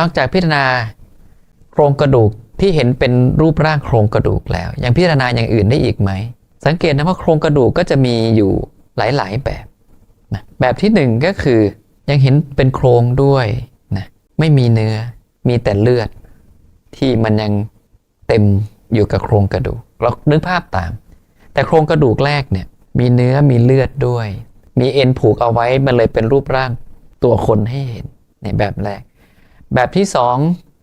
นอกจากพิจารณาโครงกระดูกที่เห็นเป็นรูปร่างโครงกระดูกแล้ว ยังพิจารณาอย่างอื่นได้อีกไหม สังเกตนะว่าโครงกระดูกก็จะมีอยู่หลาย ๆ แบบนะแบบที่หนึ่งก็คือยังเห็นเป็นโครงด้วยนะไม่มีเนื้อมีแต่เลือด ที่มันยังเต็มอยู่กับโครงกระดูกเรานึกภาพตาม แต่โครงกระดูกแรกเนี่ยมีเนื้อมีเลือดด้วย มีเอ็นผูกเอาไว้มันเลยเป็นรูปร่างตัวคนให้เห็นในแบบแรก แบบที่สอง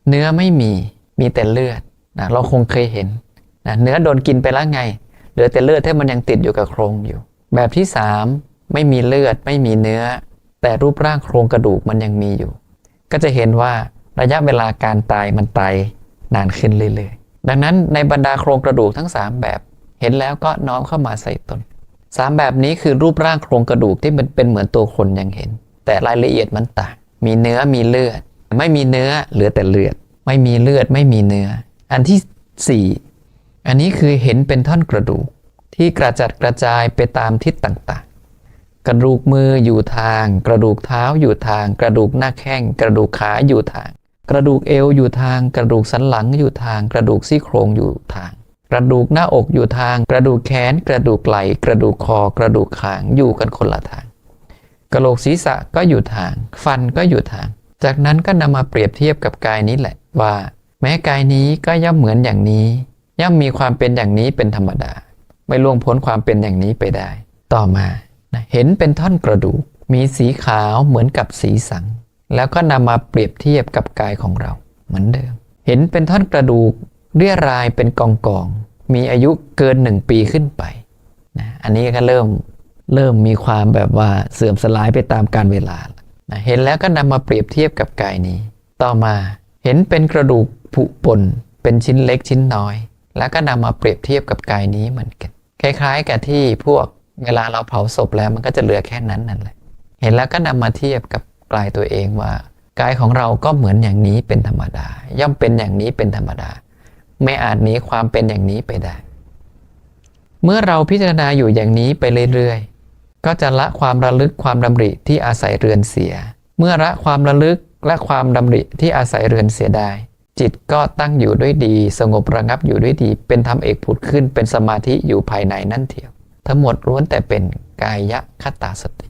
เนื้อไม่มีมีแต่เลือดนะเราคงเคยเห็นนะเนื้อโดนกินไปแล้วไงเหลือแต่เลือดที่มันยังติดอยู่กับโครงอยู่ แบบที่สามไม่มีเลือดไม่มีเนื้อ แต่รูปร่างโครงกระดูกมันยังมีอยู่ ก็จะเห็นว่าระยะเวลาการตายมันตายนานขึ้นเรื่อยๆดังนั้นในบรรดาโครงกระดูกทั้ง 3 แบบ เห็นแล้วก็น้อมเข้ามาใส่ตนสามแบบนี้คือรูปร่างโครงกระดูกที่มันเป็นเหมือนตัวคนยังเห็น แต่รายละเอียดมันต่างมีเนื้อมีเลือด ไม่มีเนื้อเหลือแต่เลือด ไม่มีเลือดไม่มีเนื้อ อันที่สี่อันนี้คือเห็นเป็นท่อนกระดูก ที่กระจัดกระจายไปตามทิศต่างๆ กระดูกมืออยู่ทาง กระดูกเท้าอยู่ทาง กระดูกหน้าแข้ง กระดูกขาอยู่ทาง กระดูกเอวอยู่ทาง กระดูกสันหลังอยู่ทาง กระดูกซี่โครงอยู่ทาง กระดูกหน้าอกอยู่ทาง กระดูกแขน กระดูกไหล่กระดูกคอ กระดูกขางอยู่กันคนละทางกระโหลกศีรษะก็อยู่ทาง ฟันก็อยู่ทาง จากนั้นก็นำมาเปรียบเทียบกับกายนี้แหละว่า แม้กายนี้ก็ย่อมเหมือนอย่างนี้ ย่อมมีความเป็นอย่างนี้เป็นธรรมดา ไม่ล่วงพ้นความเป็นอย่างนี้ไปได้ ต่อมาเห็นเป็นท่อนกระดูก มีสีขาวเหมือนกับสีสัง แล้วก็นำมาเปรียบเทียบกับกายของเรา เหมือนเดิม เห็นเป็นท่อนกระดูกเรียรายเป็นกองกองๆมีอายุเกินหนึ่งปีขึ้นไปนะอันนี้ก็เริ่มเริ่มมีความแบบว่าเสื่อมสลายไปตามกาลเวลาแล้ว นะเห็นแล้วก็นำมาเปรียบเทียบกับกายนี้ ต่อมาเห็นเป็นกระดูกผุป่นเป็นชิ้นเล็กชิ้นน้อย แล้วก็นำมาเปรียบเทียบกับกายนี้เหมือนกันคล้ายๆ กับที่พวกเวลาเราเผาศพแล้วมันก็จะเหลือแค่นั้นนั่นแหละเห็นแล้วก็นำมาเทียบกับกายตัวเองว่ากายของเราก็เหมือนอย่างนี้เป็นธรรมดา ย่อมเป็นอย่างนี้เป็นธรรมดา ไม่อาจหนีความเป็นอย่างนี้ไปได้ เมื่อเราพิจารณาอยู่อย่างนี้ไปเรื่อยๆ ก็จะละความระลึกความดำริที่อาศัยเรือนเสีย เมื่อละความระลึกและความดำริที่อาศัยเรือนเสียได้ จิตก็ตั้งอยู่ด้วยดี สงบระงับอยู่ด้วยดี เป็นธรรมเอกผุดขึ้นเป็นสมาธิอยู่ภายในนั่นเทียว ทั้งหมดล้วนแต่เป็นกายคตาสติ